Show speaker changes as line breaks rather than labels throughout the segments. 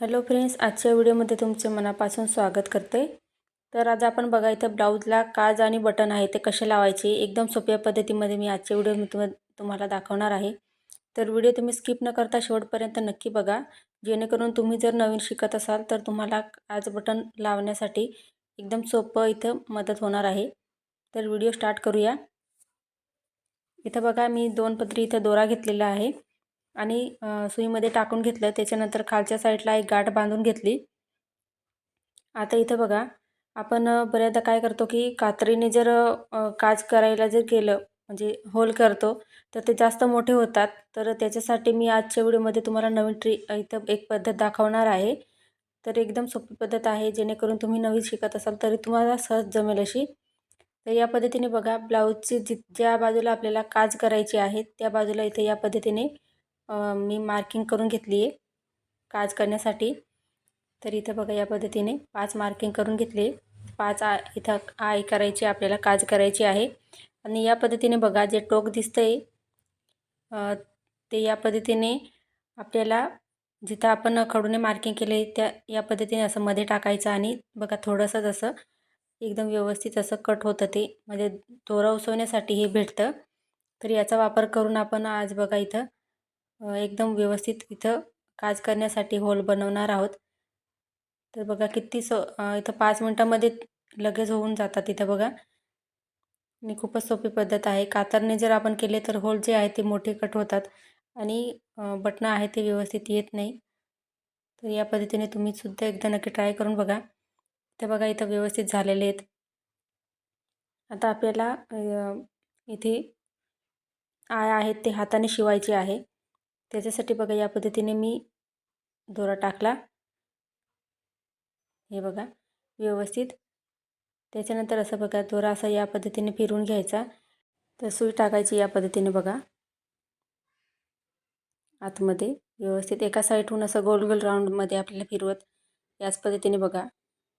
Hello friends आजच्या व्हिडिओमध्ये तुमचे मनापासून स्वागत करते. तर आज आपण बघा इथं ब्लाऊजला काज आणि बटन आहे ते कसे लावायचे? एकदम सोप्या पद्धतीमध्ये मी आजच्या व्हिडिओ तुम्हाला दाखवणार आहे. तर व्हिडिओ तुम्ही स्किप न करता शेवटपर्यंत नक्की बघा. जेणेकरून तुम्ही जर नवीन शिकत असाल तर तुम्हाला काज बटन लावण्यासाठी एकदम सोपं इथं मदत होणार आहे. तर व्हिडिओ स्टार्ट करूया. इथं बघा मी दोन पदरी इथं दोरा घेतलेला आहे. आणि सुईमध्ये टाकून घेतलं. त्याच्यानंतर खालच्या साईडला एक गाठ बांधून घेतली. आता इथं बघा आपण बऱ्याचदा काय करतो की कात्रीने जर काज करायला जर केलं म्हणजे होल करतो तर ते जास्त मोठे होतात. तर त्याच्यासाठी मी आजच्या व्हिडिओमध्ये तुम्हाला नवीन ट्री इथं एक पद्धत दाखवणार आहे. तर एकदम सोपी पद्धत आहे जेणेकरून तुम्ही नवीन शिकत असाल तरी तुम्हाला सहज जमेल अशी. तर या पद्धतीने बघा ब्लाऊजची जी ज्या बाजूला आपल्याला काज करायची आहे त्या बाजूला इथे या पद्धतीने मी मार्किंग करून घेतली आहे काज करण्यासाठी. तर इथं बघा या पद्धतीने पाच मार्किंग करून घेतले. पाच आ इथं आय करायची आपल्याला काज करायची आहे. आणि या पद्धतीने बघा जे टोक दिसतं आहे ते या पद्धतीने आपल्याला जिथं आपण खडूने मार्किंग केले त्या या पद्धतीने असं मध्ये टाकायचं आणि बघा थोडंसं जसं एकदम व्यवस्थित असं कट होतं ते म्हणजे दोरा उसवण्यासाठी हे भेटतं. तर याचा वापर करून आपण आज बघा इथं एकदम व्यवस्थित इथं काज करण्यासाठी होल बनवणार आहोत. तर बघा किती सो इथं पाच मिनटामध्ये लगेच होऊन जातात इथं बघा. आणि खूपच सोपी पद्धत आहे. कातरने जर आपण केले तर होल जे आहे ते मोठे कट होतात आणि बटणं आहे ते व्यवस्थित येत नाही. तर या पद्धतीने तुम्ही सुद्धा एकदा नक्की ट्राय करून बघा. इथं बघा इथं व्यवस्थित झालेले आहेत. आता आपल्याला इथे आय आहेत ते हाताने शिवायचे आहे. त्याच्यासाठी बघा या पद्धतीने मी दोरा टाकला. हे बघा व्यवस्थित. त्याच्यानंतर असं बघा दोरा असा या पद्धतीने फिरून घ्यायचा. तर सुई टाकायची या पद्धतीने बघा. आतमध्ये व्यवस्थित. एका साईडहून असं गोल गोल राऊंडमध्ये आपल्याला फिरवत याच पद्धतीने बघा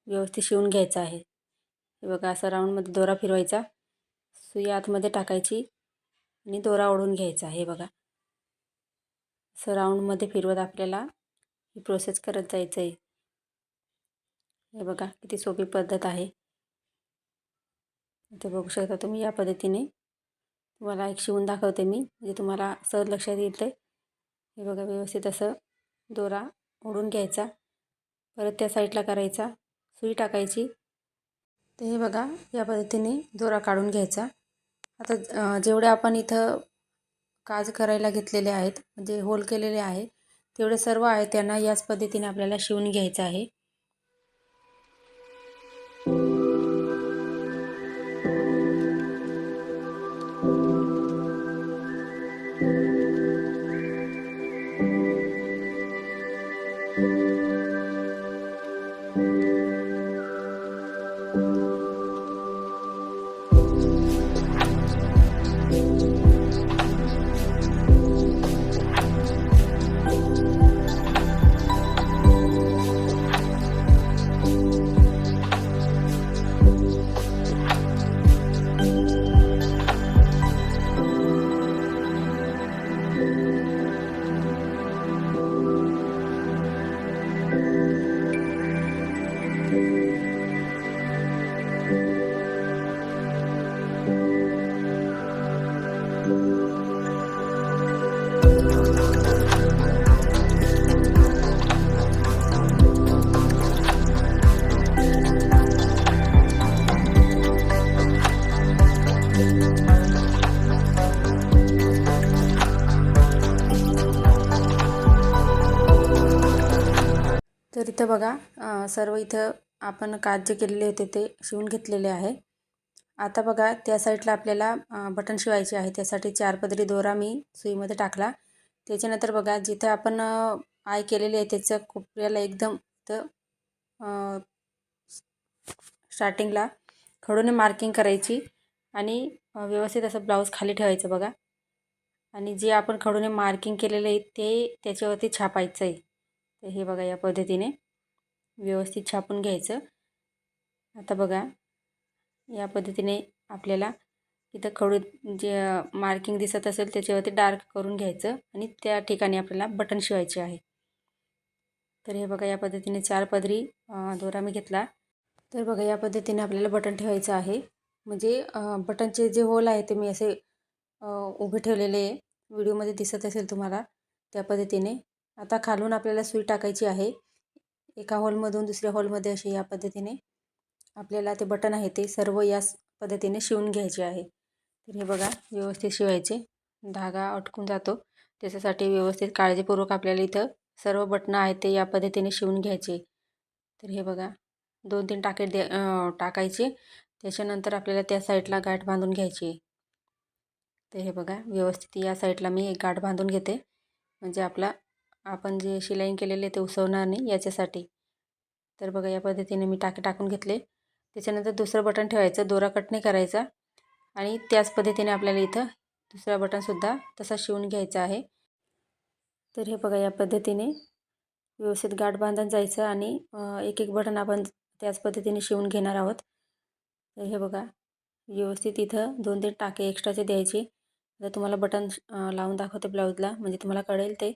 व्यवस्थित शिवून घ्यायचं आहे. हे बघा असं राऊंडमध्ये दोरा फिरवायचा. सुई आतमध्ये टाकायची आणि दोरा ओढून घ्यायचा हे बघा. असं राऊंडमध्ये फिरवत आपल्याला ही प्रोसेस करत जायचं आहे हे बघा किती सोपी पद्धत आहे. इथे बघू शकता तुम्ही या पद्धतीने. तुम्हाला एक शिवून दाखवते मी म्हणजे तुम्हाला सहज लक्षात येतं हे बघा व्यवस्थित असं दोरा ओढून घ्यायचा. परत त्या साईडला करायचा. सुई टाकायची. तर हे बघा या पद्धतीने दोरा काढून घ्यायचा. आता जेवढे आपण इथं काज करायला घेतलेले आहेत म्हणजे होल केलेले आहे. तेवढे सर्व आहे त्यांना याच पद्धतीने आपल्याला शिवून घ्यायचं आहे. तर इथं बघा सर्व इथं आपण काज जे केलेले होते ते शिवून घेतलेले आहे. आता बघा त्या साईडला आपल्याला बटन शिवायचे आहे. त्यासाठी चार पदरी दोरा मी सुईमध्ये टाकला. त्याच्यानंतर बघा जिथं आपण आय केलेली आहे त्याचं कोपऱ्याला एकदम तर स्टार्टिंगला खडूने मार्किंग करायची आणि व्यवस्थित असं ब्लाऊज खाली ठेवायचं बघा. आणि जे आपण खडूने मार्किंग केलेलं आहे ते त्याच्यावरती छापायचं आहे. तर हे बघा या पद्धतीने व्यवस्थित छापून घ्यायचं. आता बघा या पद्धतीने आपल्याला इथं खडू जे मार्किंग दिसत असेल त्याच्यावरती डार्क करून घ्यायचं आणि त्या ठिकाणी आपल्याला बटन शिवायचे आहे. तर हे बघा या पद्धतीने चार पदरी दोरा मी घेतला. तर बघा या पद्धतीने आपल्याला बटन ठेवायचं आहे. म्हणजे बटनचे जे होल आहे ते मी असे उभे ठेवलेले आहे. व्हिडिओमध्ये दिसत असेल तुम्हाला त्या पद्धतीने. आता खालून आपल्याला सुई टाकायची आहे. एका हॉलमधून दुसऱ्या हॉलमध्ये असे या पद्धतीने आपल्याला ते बटन आहे ते सर्व याच पद्धतीने शिवून घ्यायचे आहे. तर हे बघा व्यवस्थित शिवायचे. धागा अटकून जातो. त्याच्यासाठी व्यवस्थित काळजीपूर्वक आपल्याला इथं सर्व बटणं आहेत ते या पद्धतीने शिवून घ्यायचे. तर हे बघा दोन तीन टाके दे टाकायचे. त्याच्यानंतर आपल्याला त्या साईडला गाठ बांधून घ्यायची. तर हे बघा व्यवस्थित या साईडला मी एक गाठ बांधून घेते. म्हणजे आपला आपण जे शिलाईन केलेले ते उसवणार नाही याच्यासाठी. तर बघा या पद्धतीने मी टाके टाकून घेतले. त्याच्यानंतर दुसरं बटन ठेवायचं दोरा कट नाही करायचा. आणि त्याच पद्धतीने आपल्याला इथं दुसरा बटनसुद्धा तसा शिवून घ्यायचा आहे. तर हे बघा या पद्धतीने व्यवस्थित गाठ बांधून जायचं आणि एक एक बटन आपण त्याच पद्धतीने शिवून घेणार आहोत. तर हे बघा व्यवस्थित इथं दोन तीन टाके एक्स्ट्राचे द्यायचे. जर तुम्हाला बटन लावून दाखवते ब्लाऊजला म्हणजे तुम्हाला कळेल ते.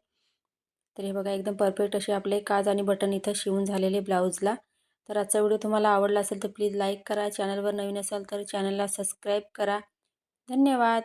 तर हे बघा एकदम परफेक्ट असे आपले काज आणि बटन इथं शिवून झालेले ब्लाऊजला तर आजचा व्हिडिओ तुम्हाला आवडला असेल तर प्लीज लाईक करा. चॅनलवर नवीन असाल तर चॅनलला सबस्क्राईब करा. धन्यवाद!